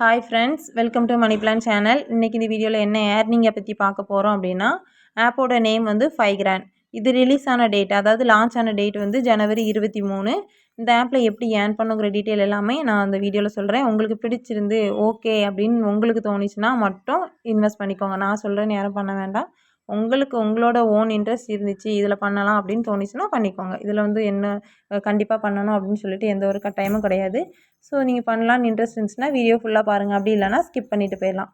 Hi friends welcome to money plan channel இன்றைக்கி இந்த வீடியோவில் என்ன ஏர்னிங்கை பற்றி பார்க்க போகிறோம் அப்படின்னா ஆப்போட நேம் வந்து ஃபைவ் கிராண்ட் இது ரிலீஸ் ஆன டேட் அதாவது லான்ச் ஆன டேட் வந்து ஜனவரி இருபத்தி மூணு. இந்த ஆப்பில் எப்படி ஏர்ன் பண்ணுங்கிற டீட்டெயில் எல்லாமே நான் அந்த வீடியோவில் சொல்கிறேன் உங்களுக்கு பிடிச்சிருந்து ஓகே அப்படின்னு உங்களுக்கு தோணுச்சுன்னா மட்டும் இன்வெஸ்ட் பண்ணிக்கோங்க. நான் சொல்கிறேன்னு யாரும் பண்ண வேண்டாம். உங்களுக்கு உங்களோட ஓன் இன்ட்ரெஸ்ட் இருந்துச்சு இதில் பண்ணலாம் அப்படின்னு தோணுச்சுன்னா பண்ணிக்கோங்க. இதில் வந்து என்ன கண்டிப்பாக பண்ணணும் அப்படின்னு சொல்லிட்டு எந்த ஒரு கட்டாயமும் கிடையாது. ஸோ நீங்கள் பண்ணலான்னு இன்ட்ரெஸ்ட் இருந்துச்சுன்னா வீடியோ ஃபுல்லாக பாருங்கள் அப்படி இல்லைனா ஸ்கிப் பண்ணிவிட்டு போயிடலாம்.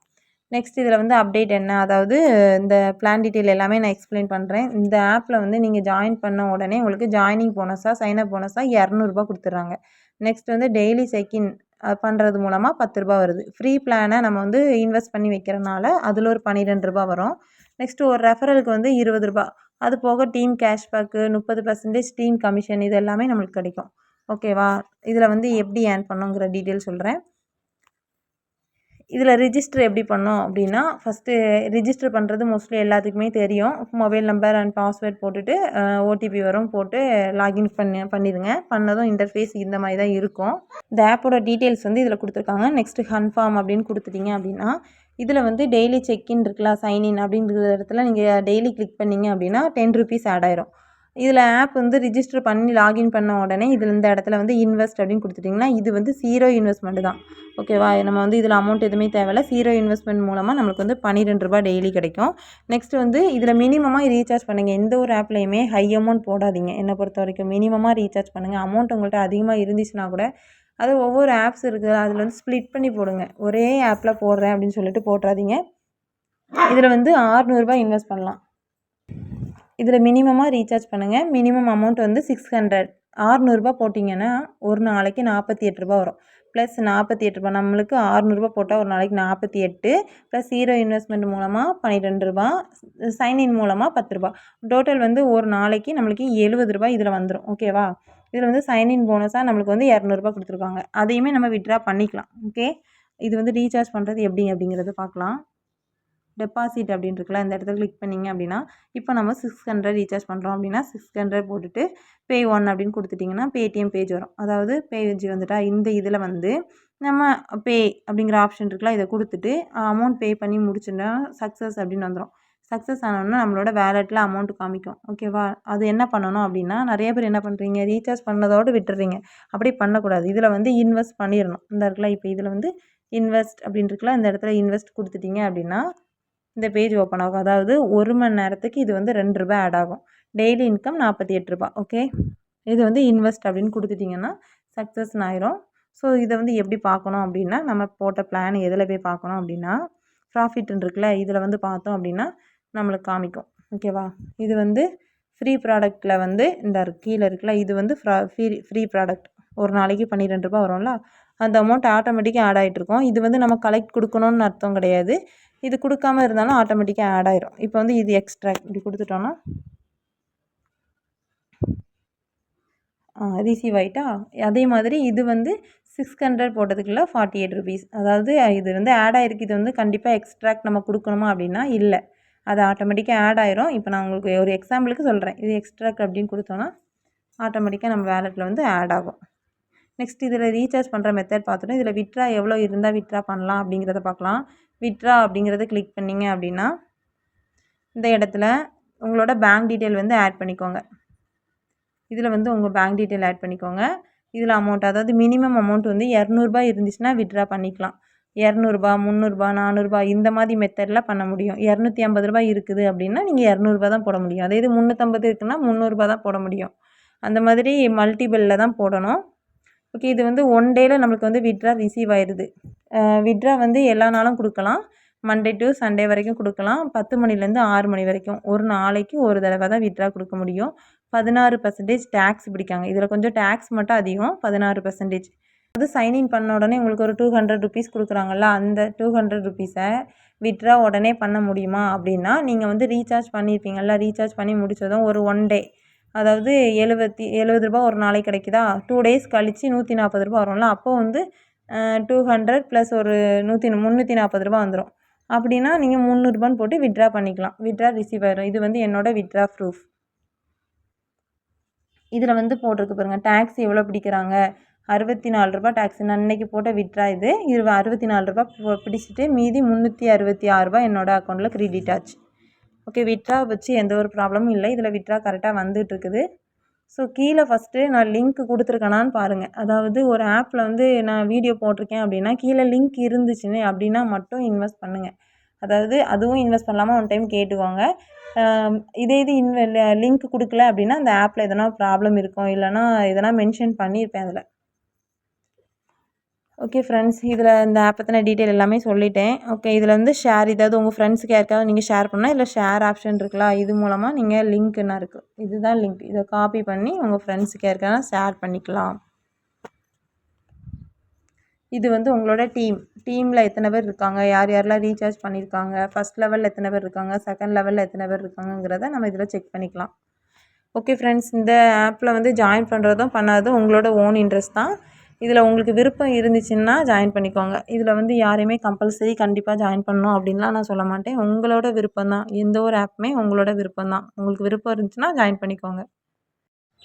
நெக்ஸ்ட் இதில் வந்து அப்டேட் என்ன? அதாவது இந்த பிளான் டீட்டெயில் எல்லாமே நான் எக்ஸ்பிளைன் பண்ணுறேன் இந்த ஆப்பில் வந்து நீங்கள் ஜாயின் பண்ண உடனே உங்களுக்கு ஜாயினிங் போனஸாக சைனப் போனஸாக இரநூறுபா கொடுத்துட்றாங்க. நெக்ஸ்ட் வந்து டெய்லி செக்கின் பண்ணுறது மூலமாக பத்து ரூபா வருது. ஃப்ரீ பிளானை நம்ம வந்து இன்வெஸ்ட் பண்ணி வைக்கிறனால அதில் ஒரு பன்னிரெண்டு ரூபா வரும். நெக்ஸ்ட்டு ஒரு ரெஃபரலுக்கு வந்து இருபது ரூபா. அது போக டீம் கேஷ்பேக்கு முப்பது பர்சன்டேஜ் டீம் கமிஷன் இது எல்லாமே நம்மளுக்கு கிடைக்கும். ஓகேவா இதில் வந்து எப்படி ஏர்ன் பண்ணுங்கிற டீட்டெயில் சொல்கிறேன் இதில் ரிஜிஸ்டர் எப்படி பண்ணோம் அப்படின்னா ஃபஸ்ட்டு ரிஜிஸ்டர் பண்ணுறது மோஸ்ட்லி எல்லாத்துக்குமே தெரியும். மொபைல் நம்பர் அண்ட் பாஸ்வேர்ட் போட்டுட்டு ஓடிபி வரும் போட்டு லாகின் பண்ணி பண்ணிடுங்க. பண்ணதும் இன்டர்ஃபேஸ் இந்த மாதிரி தான் இருக்கும். இந்த ஆப்போட டீட்டெயில்ஸ் வந்து இதில் கொடுத்துருக்காங்க. நெக்ஸ்ட்டு கன்ஃபார்ம் அப்படின்னு கொடுத்துட்டீங்க அப்படின்னா இதில் வந்து டெய்லி செக்இன் இருக்கலாம் சைன்இன் அப்படிங்கிற இடத்துல நீங்கள் டெய்லி கிளிக் பண்ணிங்க அப்படின்னா டென் ருபீஸ் ஆட் ஆயிரும். இதில் ஆப் வந்து ரிஜிஸ்டர் பண்ணி லாகின் பண்ண உடனே இதில் இந்த இடத்துல வந்து இன்வெஸ்ட் அப்படின்னு கொடுத்துட்டிங்கன்னா இது வந்து ஜீரோ இன்வெஸ்ட்மெண்ட் தான். ஓகேவா நம்ம வந்து இதில் அமௌண்ட் எதுவுமே தேவையில்ல. ஜீரோ இன்வெஸ்ட்மெண்ட் மூலமாக நம்மளுக்கு வந்து பன்னிரெண்டு ரூபாய் டெய்லி கிடைக்கும். நெக்ஸ்ட் வந்து இதில் மினிமமாக ரீசார்ஜ் பண்ணுங்கள் எந்த ஒரு ஆப்லேயுமே ஹை அமௌண்ட் போடாதீங்க. என்னை பொறுத்த வரைக்கும் மினிமமாக ரீசார்ஜ் பண்ணுங்கள் அமௌண்ட் உங்கள்கிட்ட அதிகமாக இருந்துச்சுன்னா கூட அது ஒவ்வொரு ஆப்ஸ் இருக்குது அதில் வந்து ஸ்ப்ளிட் பண்ணி போடுங்க. ஒரே ஆப்பில் போடுறேன் அப்படின்னு சொல்லிட்டு போட்டுறாதீங்க. இதில் வந்து ஆறுநூறுபா இன்வெஸ்ட் பண்ணலாம். இதில் மினிமமாக ரீசார்ஜ் பண்ணுங்கள் மினிமம் அமௌண்ட் வந்து சிக்ஸ் ஹண்ட்ரட் ஆறுநூறுபா போட்டிங்கன்னா ஒரு நாளைக்கு நாற்பத்தி எட்டு ரூபா வரும். ப்ளஸ் நாற்பத்தி எட்டு ரூபா நம்மளுக்கு ஆறுநூறுபா போட்டால் ஒரு நாளைக்கு நாற்பத்தி எட்டு. ப்ளஸ் ஹீரோ இன்வெஸ்ட்மெண்ட் மூலமாக பன்னிரெண்டு ரூபா சைன்இன் மூலமாக பத்து ரூபா டோட்டல் வந்து ஒரு நாளைக்கு நம்மளுக்கு எழுபது ரூபா இதில் வந்துடும் ஓகேவா இதில் வந்து சைன்இன் போனஸாக நம்மளுக்கு வந்து இரநூறுபா கொடுத்துருக்காங்க. அதையுமே நம்ம விட்ரா பண்ணிக்கலாம். ஓகே இது வந்து ரீசார்ஜ் பண்ணுறது எப்படி அப்படிங்கிறத பார்க்கலாம். டெபாசிட் அப்படின்னு இருக்குல்ல இந்த இடத்துல கிளிக் பண்ணிங்க அப்படின்னா இப்போ நம்ம சிக்ஸ் ஹண்ட்ரட் ரீசார்ஜ் பண்ணுறோம் அப்படின்னா சிக்ஸ் ஹண்ட்ரட் போட்டுட்டு பே ஒன் அப்படின்னு கொடுத்துட்டிங்கன்னா பேடிஎம் பேஜ் வரும். அதாவது பேஜ் வந்துட்டா இந்த இதில் வந்து நம்ம பே அப்படிங்கிற ஆப்ஷன் இருக்குல்ல இதை கொடுத்துட்டு அமௌண்ட் பே பண்ணி முடிச்சுட்டா சக்ஸஸ் அப்படின்னு வந்துடும் சக்ஸஸ் ஆனோன்னா நம்மளோட வேலெட்டில் அமௌண்ட் காமிக்கும். ஓகேவா அது என்ன பண்ணணும் அப்படின்னா நிறைய பேர் என்ன பண்ணுறீங்க ரீசார்ஜ் பண்ணதோடு விட்டுறீங்க. அப்படி பண்ணக்கூடாது. இதில் வந்து இன்வெஸ்ட் பண்ணிடணும். இந்த இருக்குல்ல இப்போ இதில் வந்து இன்வெஸ்ட் அப்படின்னு இருக்குல்ல இந்த இடத்துல இன்வெஸ்ட் கொடுத்துட்டீங்க அப்படின்னா இந்த பேஜ் ஓப்பன் ஆகும். அதாவது ஒரு மணி நேரத்துக்கு இது வந்து ரெண்டு ரூபாய் ஆட் ஆகும். டெய்லி இன்கம் நாற்பத்தி எட்டு ரூபா ஓகே இது வந்து இன்வெஸ்ட் அப்படின்னு கொடுத்துட்டிங்கன்னா சக்ஸஸ் ஆயிரும். ஸோ இதை வந்து எப்படி பார்க்கணும் அப்படின்னா நம்ம போட்ட பிளான் எதில் போய் பார்க்கணும் அப்படின்னா ப்ராஃபிட்னு இருக்குல்ல இதில் வந்து பார்த்தோம் அப்படின்னா நம்மளுக்கு காமிக்கும். ஓகேவா இது வந்து ஃப்ரீ ப்ராடக்ட்டில் வந்து இந்த கீழே இருக்குல்ல இது வந்து ஃப்ரீ ஃப்ரீ ப்ராடக்ட் ஒரு நாளைக்கு பன்னிரெண்டு ரூபா வரும்ல அந்த அமௌண்ட் ஆட்டோமேட்டிக்காக ஆட் ஆகிட்ருக்கோம் இது வந்து நம்ம கலெக்ட் கொடுக்கணுன்னு அர்த்தம் கிடையாது. இது கொடுக்காம இருந்தாலும் ஆட்டோமேட்டிக்காக ஆட் ஆயிரும். இப்போ வந்து இது எக்ஸ்ட்ரா இப்படி கொடுத்துட்டோன்னா ரிசீவ் ஆகிட்டா அதே மாதிரி இது வந்து சிக்ஸ் ஹண்ட்ரட் போட்டதுக்குள்ள ஃபார்ட்டி எயிட் ருபீஸ் அதாவது இது வந்து ஆட் ஆகிருக்கு இது வந்து கண்டிப்பாக எக்ஸ்ட்ராக்ட் நம்ம கொடுக்கணுமா அப்படின்னா இல்லை. அது ஆட்டோமேட்டிக்காக ஆட் ஆயிரும். இப்போ நான் உங்களுக்கு ஒரு எக்ஸாம்பிளுக்கு சொல்கிறேன் இது எக்ஸ்ட்ராக்ட் அப்படின்னு கொடுத்தோன்னா ஆட்டோமேட்டிக்காக நம்ம வேலெட்டில் வந்து ஆட் ஆகும். நெக்ஸ்ட் இதில் ரீசார்ஜ் பண்ணுற மெத்தட் பார்த்துட்டு இதில் விட்ரா எவ்வளோ இருந்தால் விட்ரா பண்ணலாம் அப்படிங்கிறத பார்க்கலாம். விட்ரா அப்படிங்கிறத கிளிக் பண்ணிங்க அப்படின்னா இந்த இடத்துல உங்களோட பேங்க் டீட்டெயில் வந்து ஆட் பண்ணிக்கோங்க. இதில் வந்து உங்கள் பேங்க் டீட்டெயில் ஆட் பண்ணிக்கோங்க. இதில் அமௌண்ட் அதாவது மினிமம் அமௌண்ட் வந்து இரநூறுபா இருந்துச்சுன்னா விட்ரா பண்ணிக்கலாம். இரநூறுபா முந்நூறுபா நானூறுபா இந்த மாதிரி மெத்தடில் பண்ண முடியும். இரநூத்தி ஐம்பது ரூபாய் இருக்குது அப்படின்னா நீங்கள் இரநூறுபா தான் போட முடியும். அதே இது முந்நூற்றம்பது இருக்குன்னா முந்நூறுபா தான் போட முடியும். அந்த மாதிரி மல்டிபிளில் தான் போடணும். ஓகே இது வந்து ஒன் டேயில் நம்மளுக்கு வந்து விட்ரா ரிசீவ் ஆயிடுது விட்ரா வந்து எல்லா நாளும் கொடுக்கலாம். மண்டே டு சண்டே வரைக்கும் கொடுக்கலாம். பத்து மணிலேருந்து ஆறு மணி வரைக்கும். ஒரு நாளைக்கு ஒரு தடவை தான் விட்ரா கொடுக்க முடியும். பதினாறு பர்சன்டேஜ் டேக்ஸ் பிடிக்காங்க. இதில் கொஞ்சம் டேக்ஸ் மட்டும் அதிகம். பதினாறு பர்சன்டேஜ் வந்து சைன்இன் பண்ண உடனே உங்களுக்கு ஒரு டூ ஹண்ட்ரட் ருபீஸ் கொடுக்குறாங்கல்ல அந்த டூ ஹண்ட்ரட் ருபீஸை விட்ரா உடனே பண்ண முடியுமா அப்படின்னா நீங்கள் வந்து ரீசார்ஜ் பண்ணியிருப்பீங்கள்ல ரீசார்ஜ் பண்ணி முடித்ததும் ஒரு ஒன் டே அதாவது எழுபத்தி எழுபது ரூபா ஒரு நாளைக்கு கிடைக்குதா? டூ டேஸ் கழித்து நூற்றி நாற்பது ரூபா வரும்ல? அப்போது வந்து டூ ஹண்ட்ரட் ப்ளஸ் ஒரு நூற்றி முந்நூற்றி நாற்பது ரூபா வந்துடும் அப்படின்னா நீங்கள் முந்நூறுபான்னு போட்டு விட்ரா பண்ணிக்கலாம். விட்ரா ரிசீவ் ஆயிடும் இது வந்து என்னோடய விட்ரா ப்ரூஃப் இதில் வந்து போட்டிருக்கு பாருங்கள் டேக்ஸ் எவ்வளோ பிடிக்கிறாங்க? அறுபத்தி நாலு ரூபா டேக்ஸ் நான் அன்னைக்கு போட்ட விட்ரா இது. இது அறுபத்தி நாலு ரூபா போ- பிடிச்சிட்டு மீதி முந்நூற்றி அறுபத்தி ஆறுரூபா என்னோடய அக்கௌண்ட்டில் க்ரெடிட் ஆச்சு. ஓகே விட்ரா வச்சு எந்த ஒரு ப்ராப்ளமும் இல்லை. இதில் விட்ரா கரெக்டாக வந்துட்டுருக்குது. ஸோ கீழே ஃபஸ்ட்டு நான் லிங்க் கொடுத்துருக்கேனான்னு பாருங்கள் அதாவது ஒரு ஆப்பில் வந்து நான் வீடியோ போட்டிருக்கேன் அப்படின்னா கீழே லிங்க் இருந்துச்சுன்னு அப்படின்னா மட்டும் இன்வெஸ்ட் பண்ணுங்கள் அதாவது அதுவும் இன்வெஸ்ட் பண்ணலாமா? ஒன் டைம் கேட்டுக்கோங்க. இதே இது இன்வெ லிங்க் கொடுக்கல அப்படின்னா அந்த ஆப்பில் எதனா ப்ராப்ளம் இருக்கும். இல்லைனா எதனா மென்ஷன் பண்ணியிருப்பேன் அதில். ஓகே ஃப்ரெண்ட்ஸ் இதில் இந்த ஆப் பற்றின டீட்டெயில் எல்லாமே சொல்லிட்டேன். ஓகே இதில் வந்து ஷேர் ஏதாவது உங்கள் ஃப்ரெண்ட்ஸுக்கு யாருக்காவது நீங்கள் ஷேர் பண்ணால் இல்லை ஷேர் ஆப்ஷன் இருக்குல்ல இது மூலமாக நீங்கள் லிங்க்னா இருக்குது இதுதான் லிங்க் இதை காப்பி பண்ணி உங்கள் ஃப்ரெண்ட்ஸுக்கு யாருக்காவது ஷேர் பண்ணிக்கலாம். இது வந்து உங்களோட டீம் டீமில் எத்தனை பேர் இருக்காங்க? யார் யாரெல்லாம் ரீசார்ஜ் பண்ணியிருக்காங்க ஃபஸ்ட் லெவலில் எத்தனை பேர் இருக்காங்க? செகண்ட் லெவலில் எத்தனை பேர் இருக்காங்கங்கிறத நம்ம இதில் செக் பண்ணிக்கலாம். ஓகே ஃப்ரெண்ட்ஸ் இந்த ஆப்பில் வந்து ஜாயின் பண்ணுறதும் பண்ணாததும் உங்களோட ஓன் இன்ட்ரெஸ்ட் தான். இதில் உங்களுக்கு விருப்பம் இருந்துச்சுன்னா ஜாயின் பண்ணிக்கோங்க. இதில் வந்து யாரையுமே கம்பல்சரி கண்டிப்பாக ஜாயின் பண்ணணும் அப்படின்லாம் நான் சொல்ல மாட்டேன். உங்களோட விருப்பம் தான். எந்த ஒரு ஆப்புமே உங்களோட விருப்பம் தான். உங்களுக்கு விருப்பம் இருந்துச்சுன்னா ஜாயின் பண்ணிக்கோங்க.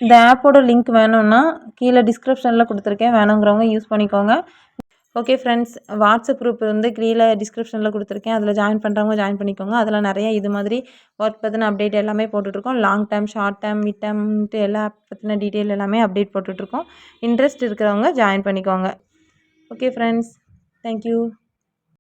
இந்த ஆப்போட லிங்க் வேணும்னா கீழே டிஸ்கிரிப்ஷனில் கொடுத்துருக்கேன். வேணுங்கிறவங்க யூஸ் பண்ணிக்கோங்க. ஓகே ஃப்ரெண்ட்ஸ் வாட்ஸ்அப் குரூப் வந்து கீழே டிஸ்கிரிப்ஷனில் கொடுத்துருக்கேன். அதில் ஜாயின் பண்ணுறவங்க ஜாயின் பண்ணிக்கோங்க. அதில் நிறைய இது மாதிரி ஒர்க் பற்றின அப்டேட் எல்லாமே போட்டுட்ருக்கோம். Long term short term mid டேர்ம்ட்டு எல்லா பற்றின டீட்டெயில் எல்லாமே அப்டேட் போட்டுட்ருக்கோம். இன்ட்ரெஸ்ட் இருக்கிறவங்க ஜாயின் பண்ணிக்கோங்க. Okay friends thank you